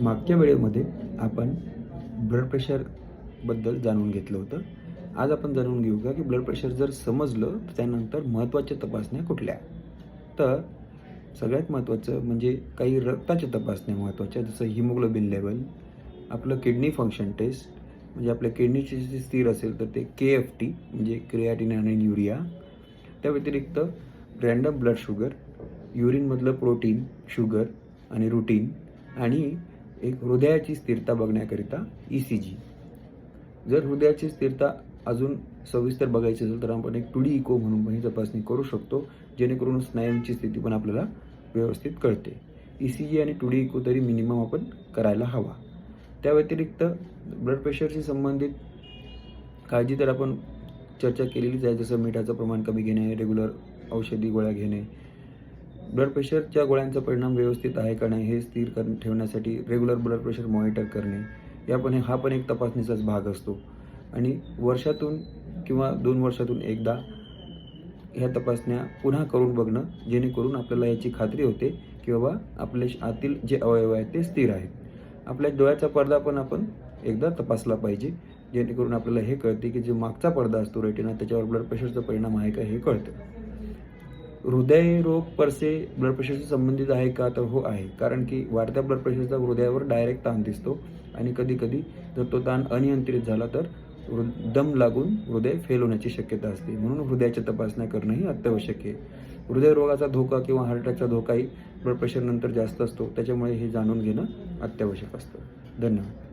मागच्या वेळेमध्ये आपण ब्लड प्रेशरबद्दल जाणून घेतलं होतं. आज आपण जाणून घेऊ का की ब्लड प्रेशर जर समजलं तर त्यानंतर महत्त्वाच्या तपासण्या कुठल्या? तर सगळ्यात महत्त्वाचं म्हणजे काही रक्ताच्या तपासण्या महत्त्वाच्या जसं हिमोग्लोबिन लेवल आपलं किडनी फंक्शन टेस्ट म्हणजे आपल्या किडनीची जी स्थिर असेल तर ते के एफ टी म्हणजे क्रियाटिन आणि युरिया त्या व्यतिरिक्त रँडम ब्लड शुगर युरिनमधलं प्रोटीन शुगर आणि रुटीन आणि एक हृदयाची स्थिरता बघण्याकरिता ई सी जी जर हृदयाची स्थिरता अजून सविस्तर बघायची असेल तर आपण एक टुडी इको म्हणून पण ही तपासणी करू शकतो जेणेकरून स्नायूंची स्थिती पण आपल्याला व्यवस्थित कळते. ई सी जी आणि टुडी इको तरी मिनिमम आपण करायला हवा. त्या व्यतिरिक्त ब्लड प्रेशरशी संबंधित काळजी तर आपण चर्चा केलेलीच आहे जसं मिठाचं प्रमाण कमी घेणे रेग्युलर औषधी गोळ्या घेणे ब्लड प्रेशरच्या गोळ्यांचा परिणाम व्यवस्थित आहे का नाही हे स्थिर कर ठेवण्यासाठी रेग्युलर ब्लड प्रेशर मॉनिटर करणे या पण हा पण एक तपासणीचाच भाग असतो. आणि वर्षातून किंवा दोन वर्षातून एकदा ह्या तपासण्या पुन्हा करून बघणं जेणेकरून आपल्याला याची खात्री होते की बाबा आपले आतील जे अवयव आहेत ते स्थिर आहेत. आपल्या डोळ्याचा पडदा पण आपण एकदा तपासला पाहिजे जेणेकरून आपल्याला हे कळते की जे मागचा पडदा असतो रेटिना त्याच्यावर ब्लड प्रेशरचा परिणाम आहे का हे कळतं. हृदयरोग परसे ब्लड प्रेशरशी संबंधित आहे का तर हो आहे. कारण की वाढत्या ब्लड प्रेशरचा हृदयावर डायरेक्ट ताण दिसतो आणि कधीकधी जर तो ताण अनियंत्रित झाला तर हृ- दम लागून हृदय फेल होण्याची शक्यता असते. म्हणून हृदयाच्या तपासण्या करणंही अत्यावश्यक आहे. हृदयरोगाचा धोका किंवा हार्ट अटॅकचा धोकाही ब्लड प्रेशरनंतर जास्त असतो. त्याच्यामुळे हे जाणून घेणं अत्यावश्यक असतं. धन्यवाद.